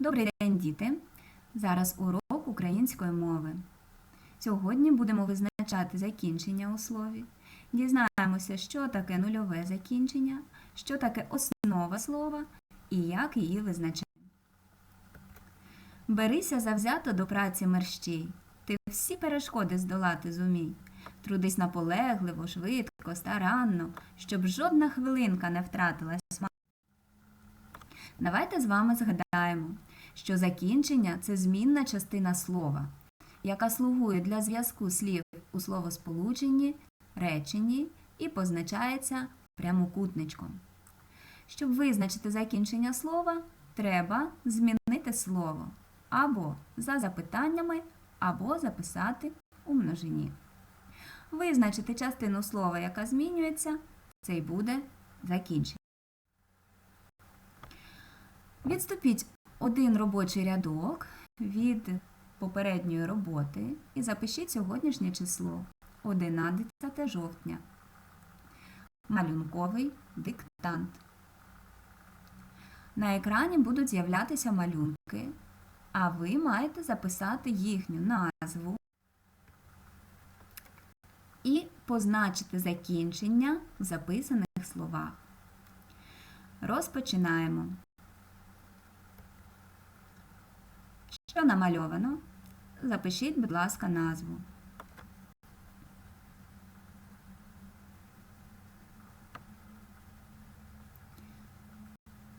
Добрий день, діти! Зараз урок української мови. Сьогодні будемо визначати закінчення у слові. Дізнаємося, що таке нульове закінчення, що таке основа слова і як її визначати. Берися завзято до праці мерщій. Ти всі перешкоди здолати зумій. Трудись наполегливо, швидко, старанно, щоб жодна хвилинка не втратилась смак. Давайте з вами згадаємо, що закінчення це змінна частина слова, яка слугує для зв'язку слів у словосполученні, реченні і позначається прямокутничком. Щоб визначити закінчення слова, треба змінити слово або за запитаннями, або записати у множині. Визначити частину слова, яка змінюється, це й буде закінчення. Відступіть один робочий рядок від попередньої роботи і запишіть сьогоднішнє число 11 жовтня. Малюнковий диктант. На екрані будуть з'являтися малюнки, а ви маєте записати їхню назву і позначити закінчення в записаних словах. Розпочинаємо. Що намальовано? Запишіть, будь ласка, назву.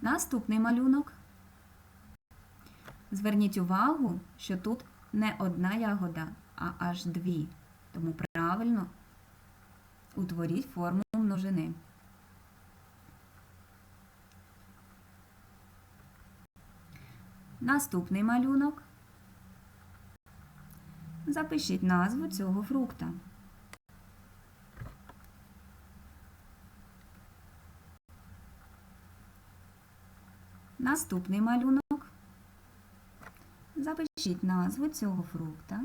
Наступний малюнок. Зверніть увагу, що тут не одна ягода, а аж дві. Тому правильно утворіть форму множини. Наступний малюнок. Запишіть назву цього фрукта. Наступний малюнок. Запишіть назву цього фрукта.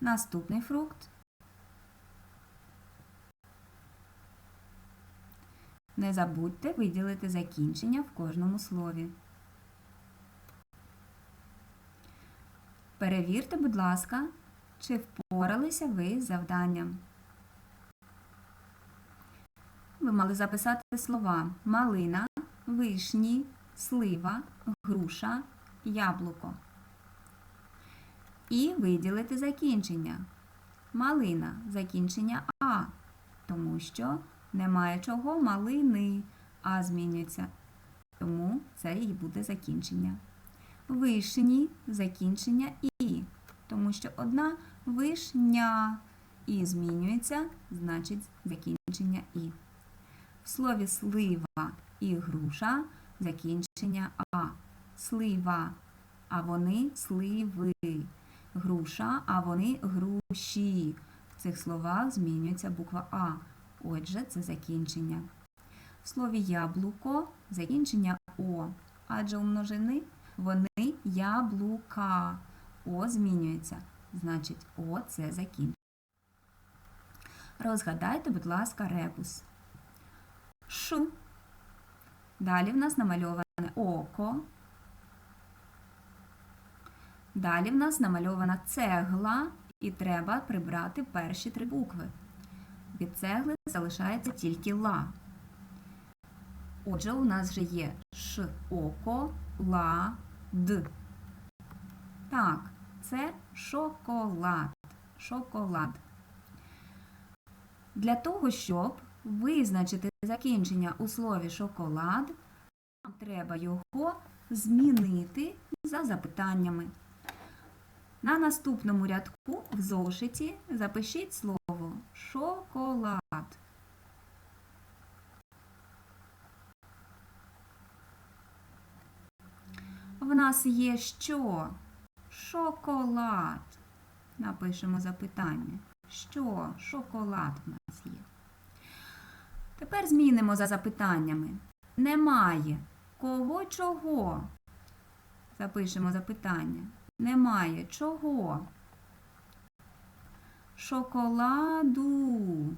Наступний фрукт. Не забудьте виділити закінчення в кожному слові. Перевірте, будь ласка, чи впоралися ви з завданням. Ви мали записати слова малина, вишні, слива, груша, яблуко. І виділити закінчення. Малина закінчення А, тому що немає чого малини, а змінюється. Тому це і буде закінчення. Вишні закінчення І, тому що одна вишня і змінюється, значить закінчення І. В слові слива і груша закінчення А. Слива, а вони сливи. Груша, а вони груші. В цих словах змінюється буква А. Отже, це закінчення. В слові яблуко закінчення О, адже у множини вони яблука. О змінюється. Значить, О це закінчення. Розгадайте, будь ласка, ребус. Ш. Далі в нас намальоване око. Далі в нас намальована цегла, і треба прибрати перші три букви. Від цегли залишається тільки ла. Отже, у нас вже є ш, око, ла, д. Так, це шоколад. Шоколад. Для того, щоб визначити закінчення у слові шоколад, нам треба його змінити за запитаннями. На наступному рядку в зошиті запишіть слово шоколад. В нас є що? Шоколад. Напишемо запитання. Що? Шоколад в нас є. Тепер змінимо за запитаннями. Немає. Кого чого? Запишемо запитання. Немає чого? шоколаду.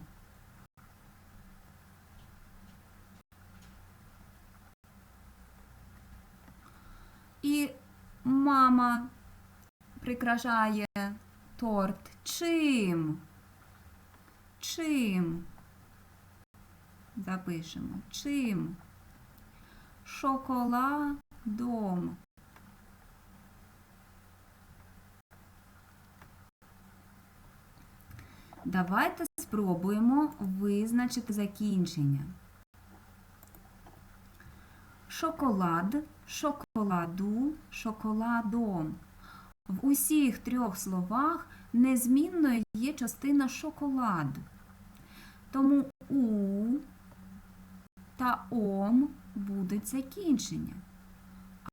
І мама прикрашає торт чим? Чим? Запишемо чим? Шоколадом. Давайте спробуємо визначити закінчення. Шоколад, шоколаду, шоколадом. В усіх трьох словах незмінною є частина шоколад. Тому у та ом будуть закінчення.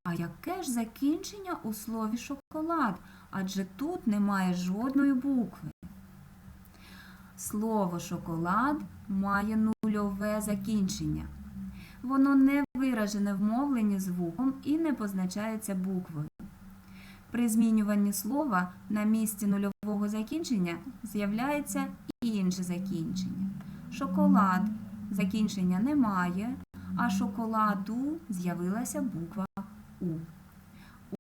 А яке ж закінчення у слові шоколад? Адже тут немає жодної букви. Слово шоколад має нульове закінчення. Воно не виражене в мовленні звуком і не позначається буквою. При змінюванні слова на місці нульового закінчення з'являється інше закінчення. Шоколад закінчення немає, а шоколаду з'явилася буква У.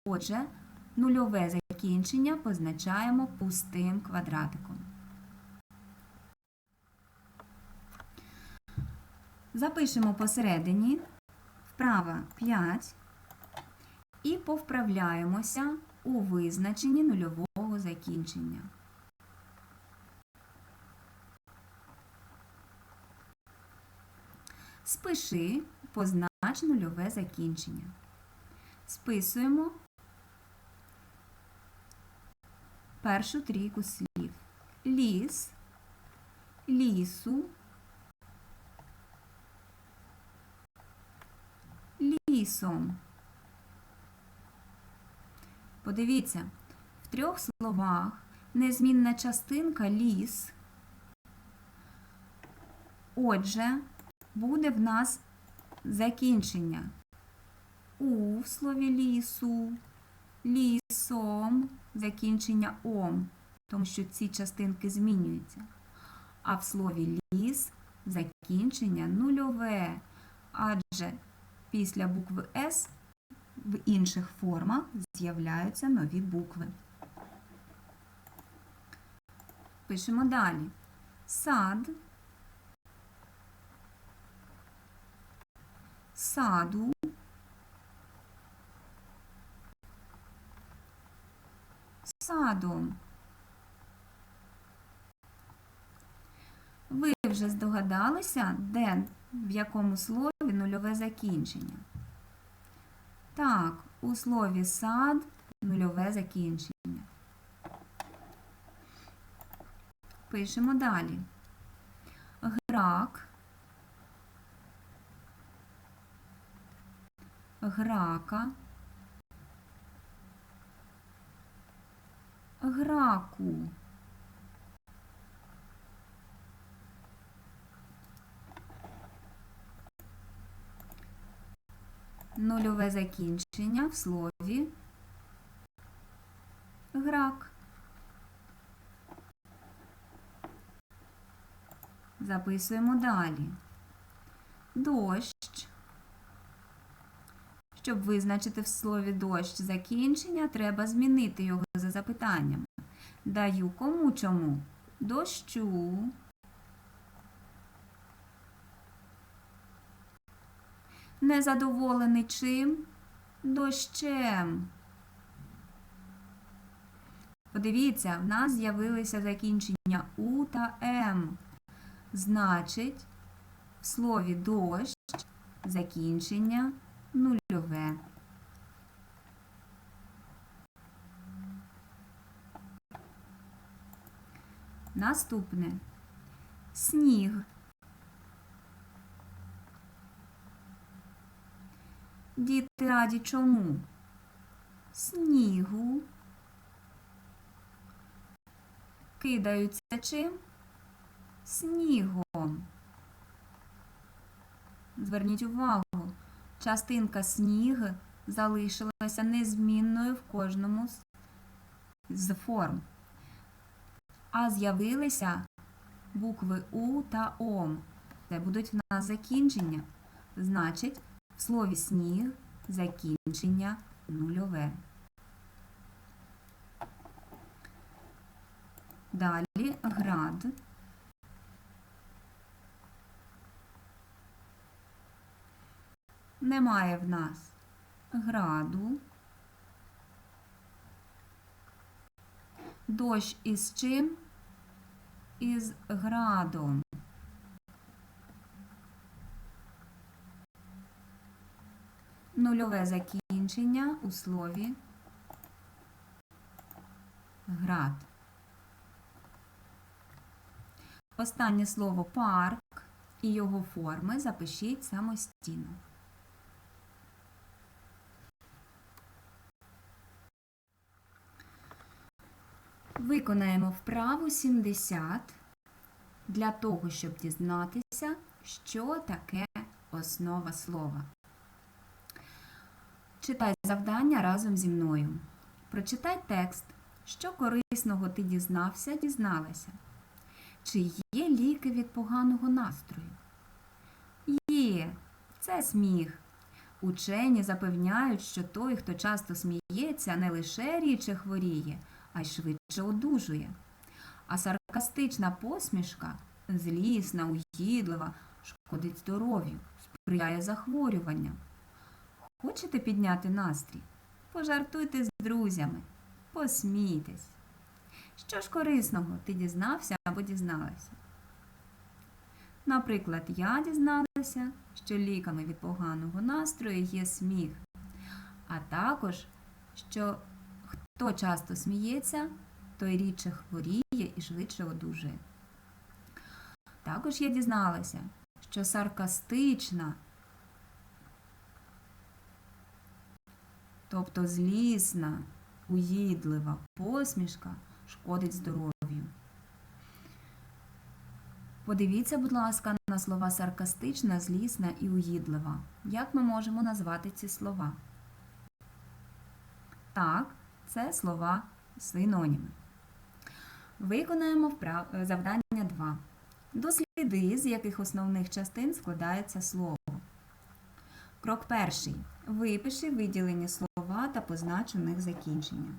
Отже, нульове закінчення позначаємо пустим квадратиком. Запишемо посередині вправа 5 і повправляємося у визначенні нульового закінчення. Спиши, познач нульове закінчення. Списуємо першу трійку слів. Ліс, лісу, лісом. Подивіться, в трьох словах незмінна частинка ліс. Отже, буде в нас закінчення у в слові лісу, лісом, закінчення ом, тому що ці частинки змінюються. А в слові ліс закінчення нульове, адже після букви С в інших формах з'являються нові букви. Пишемо далі. Сад, саду, садом. Ви вже здогадалися, де в якому слові нульове закінчення? Так, у слові сад нульове закінчення. Пишемо далі. Грак, грака, граку. Нульове закінчення в слові грак. Записуємо далі. Дощ. Щоб визначити в слові дощ закінчення, треба змінити його за запитанням. Даю кому чому? Дощу. Незадоволений чим? Дощем. Подивіться, в нас з'явилися закінчення У та М. Значить, в слові дощ закінчення нульове. Наступне сніг. Діти раді чому? Снігу. Кидаються чим? Снігом. Зверніть увагу, частинка сніг залишилася незмінною в кожному з- форм. А з'явилися букви У та Ом. Це будуть в нас закінчення. Значить, Слові сніг закінчення нульове. Далі град. Немає в нас граду. Дощ із чим? Із градом. Нульове закінчення у слові град. Останнє слово парк і його форми запишіть самостійно. Виконаємо вправу 70 для того, щоб дізнатися, що таке основа слова. Читай завдання разом зі мною. Прочитай текст, що корисного ти дізнався, дізналася. Чи є ліки від поганого настрою? Є, це сміх. Учені запевняють, що той, хто часто сміється, не лише рідше хворіє, а й швидше одужує. А саркастична посмішка, злісна, угідлива, шкодить здоров'ю, сприяє захворюванням. Хочете підняти настрій? Пожартуйте з друзями, посмійтесь. Що ж корисного ти дізнався або дізналася? Наприклад, я дізналася, що ліками від поганого настрою є сміх, а також, що хто часто сміється, той рідше хворіє і швидше одужує. Також я дізналася, що саркастична, тобто злісна, уїдлива посмішка шкодить здоров'ю. Подивіться, будь ласка, на слова саркастична, злісна і уїдлива. Як ми можемо назвати ці слова? Так, це слова синоніми. Виконаємо е, завдання 2. Досліди, з яких основних частин складається слово. Крок перший. Випиши виділені слова та познач у них закінчення.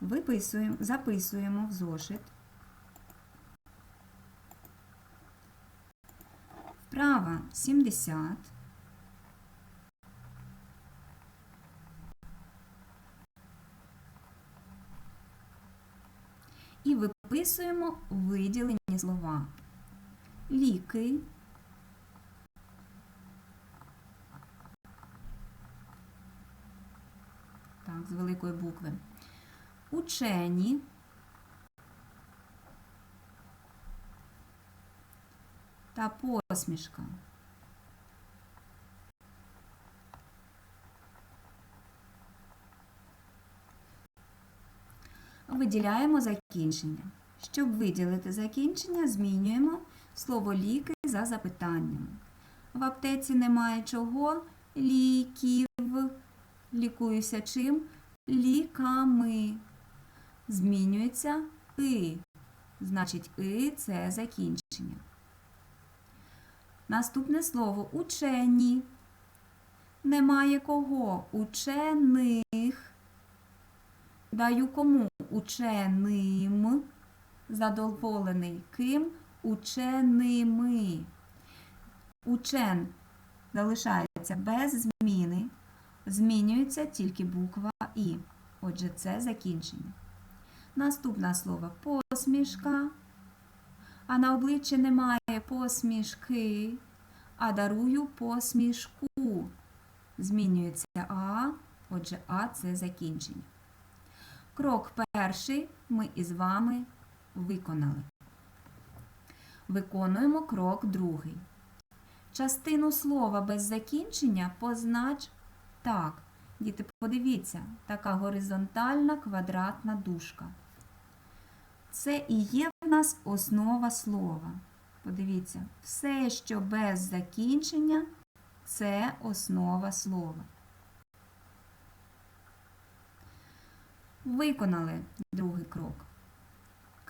Виписуємо, записуємо в зошит. Вправа 70. І виписуємо виділені слова. Ліки. Так, з великої букви. Учені. Та посмішка. Виділяємо закінчення. Щоб виділити закінчення, змінюємо слово ліки за запитанням. В аптеці немає чого? Ліків. Лікуюся чим? Ліками. Змінюється и. Значить, и це закінчення. Наступне слово учені. Немає кого? Учених. Даю кому? Ученим. Задоволений ким? Ученими. Учен залишається без зміни. Змінюється тільки буква І. Отже, це закінчення. Наступне слово посмішка. А на обличчі немає посмішки, а дарую посмішку. Змінюється А, отже, А це закінчення. Крок перший ми із вами виконали. Виконуємо крок другий. Частину слова без закінчення познач так. Діти, подивіться, така горизонтальна квадратна дужка. Це і є в нас основа слова. Подивіться, все, що без закінчення, це основа слова. Виконали другий крок.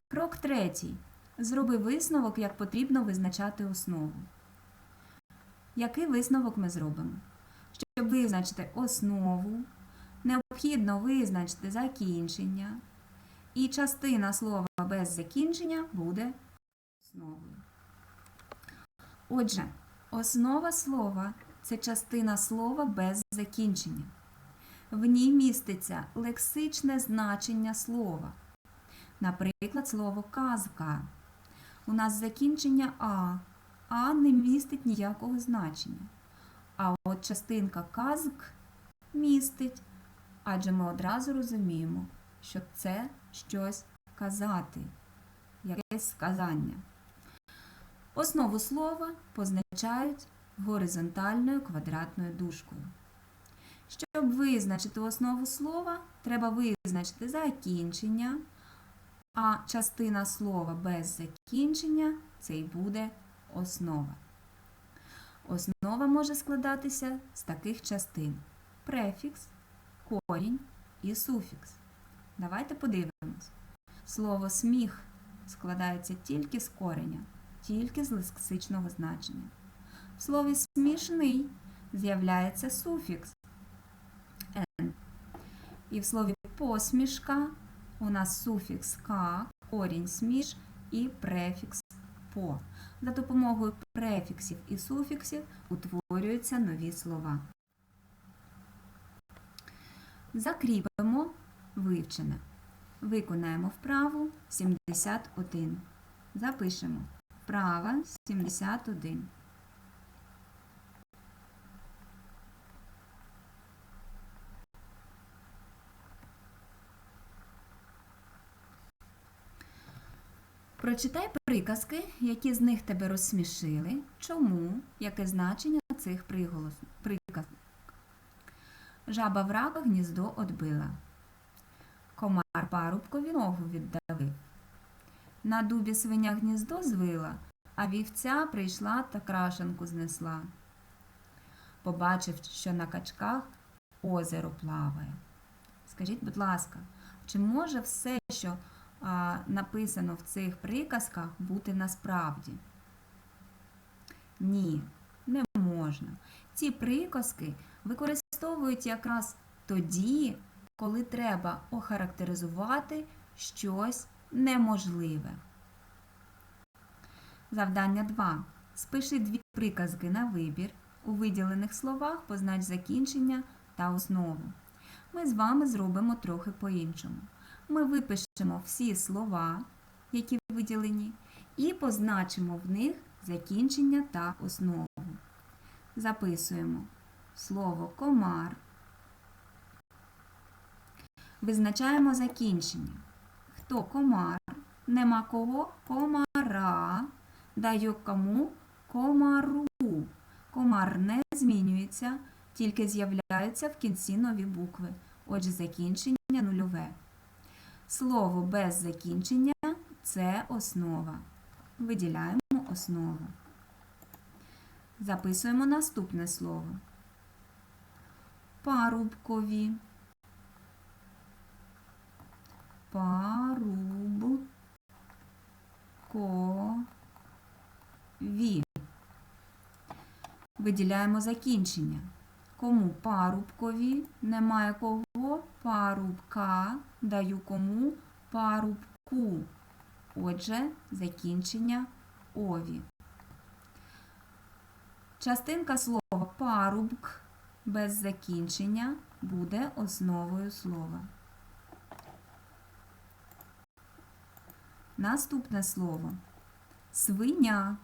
Крок третій. Зроби висновок, як потрібно визначати основу. Який висновок ми зробимо? Щоб визначити основу, необхідно визначити закінчення. І частина слова без закінчення буде основою. Отже, основа слова це частина слова без закінчення. В ній міститься лексичне значення слова. Наприклад, слово казка. У нас закінчення А. А не містить ніякого значення. А от частинка казк містить, адже ми одразу розуміємо, що це щось казати, якесь сказання. Основу слова позначають горизонтальною квадратною дужкою. Щоб визначити основу слова, треба визначити закінчення, а частина слова без закінчення це й буде основа. Основа може складатися з таких частин: префікс, корінь і суфікс. Давайте подивимось. Слово сміх складається тільки з кореня, тільки з лексичного значення. В слові смішний з'являється суфікс «н». І в слові посмішка у нас суфікс «ка», корінь сміш і префікс по. За допомогою префіксів і суфіксів утворюються нові слова. Закріпимо вивчене. Виконаємо вправу 71. Запишемо вправа 71. Прочитай приказки, які з них тебе розсмішили. Чому? Яке значення цих приголос... приказок? Жаба в рака гніздо одбила. Комар парубкові ногу віддавив. На дубі свиня гніздо звила, а вівця прийшла та крашенку знесла. Побачив, що на качках озеро плаває. Скажіть, будь ласка, чи може все, що написано в цих приказках, бути насправді? Ні, не можна. Ці приказки використовують якраз тоді, коли треба охарактеризувати щось неможливе. Завдання 2. Спиши дві приказки на вибір. У виділених словах познач закінчення та основу. Ми з вами зробимо трохи по-іншому. Ми випишемо всі слова, які виділені, і позначимо в них закінчення та основу. Записуємо слово комар. Визначаємо закінчення. Хто комар? Нема кого комара. Даю кому комару. Комар не змінюється, тільки з'являються в кінці нові букви. Отже, закінчення нульове. Слово без закінчення це основа. Виділяємо основу. Записуємо наступне слово. Парубкові. Парубкові. Виділяємо закінчення. Кому парубкові, немає кого парубка, даю кому парубку. Отже, закінчення ові. Частинка слова парубк без закінчення буде основою слова. Наступне слово свиня.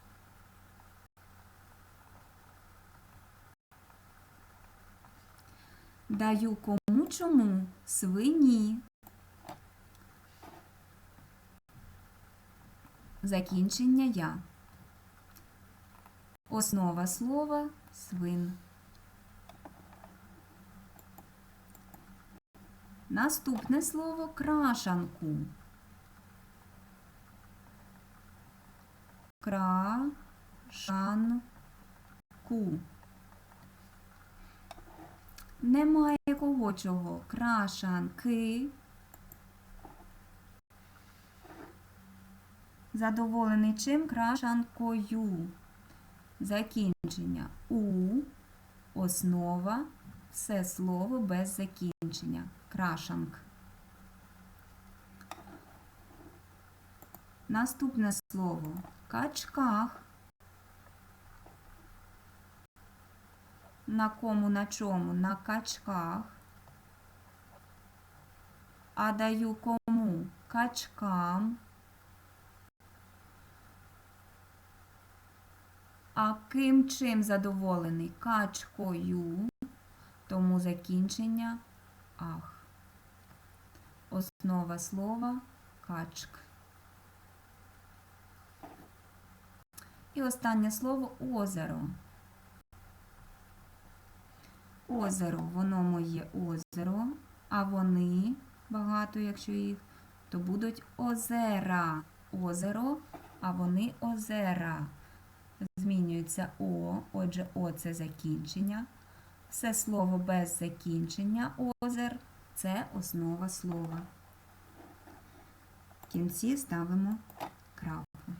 Даю кому чому свині. Закінчення я. Основа слова свин. Наступне слово крашанку. Крашанку. Немає кого чого. Крашанки. Задоволений чим крашанкою. Закінчення у, основа, все слово без закінчення. Крашанк. Наступне слово качках. На кому, на чому? На качках. А даю кому? Качкам. А ким чим задоволений? Качкою. Тому закінчення ах. Основа слова качк. І останнє слово озеро. Озеро, воно моє озеро, а вони багато, якщо їх, то будуть озера. Озеро, а вони озера. Змінюється О, отже, О це закінчення. Все слово без закінчення озер це основа слова. В кінці ставимо крапку.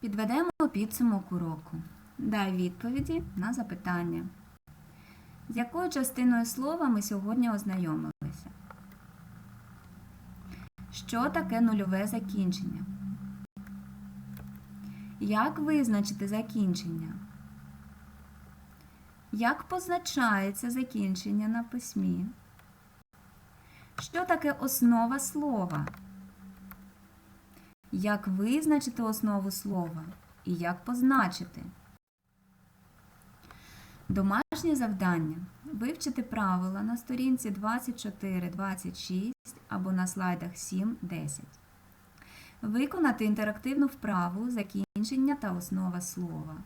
Підведемо підсумок уроку. Дай відповіді на запитання. З якою частиною слова ми сьогодні ознайомилися? Що таке нульове закінчення? Як визначити закінчення? Як позначається закінчення на письмі? Що таке основа слова? Як визначити основу слова і як позначити? Домашнє завдання. Вивчити правила на сторінці 24-26 або на слайдах 7-10. Виконати інтерактивну вправу закінчення та основа слова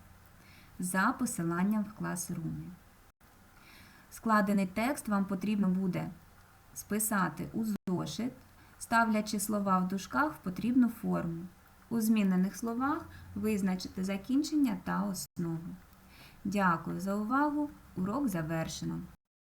за посиланням в класрумі. Складений текст вам потрібно буде списати у зошит, ставлячи слова в дужках в потрібну форму. У змінених словах визначити закінчення та основу. Дякую за увагу. Урок завершено.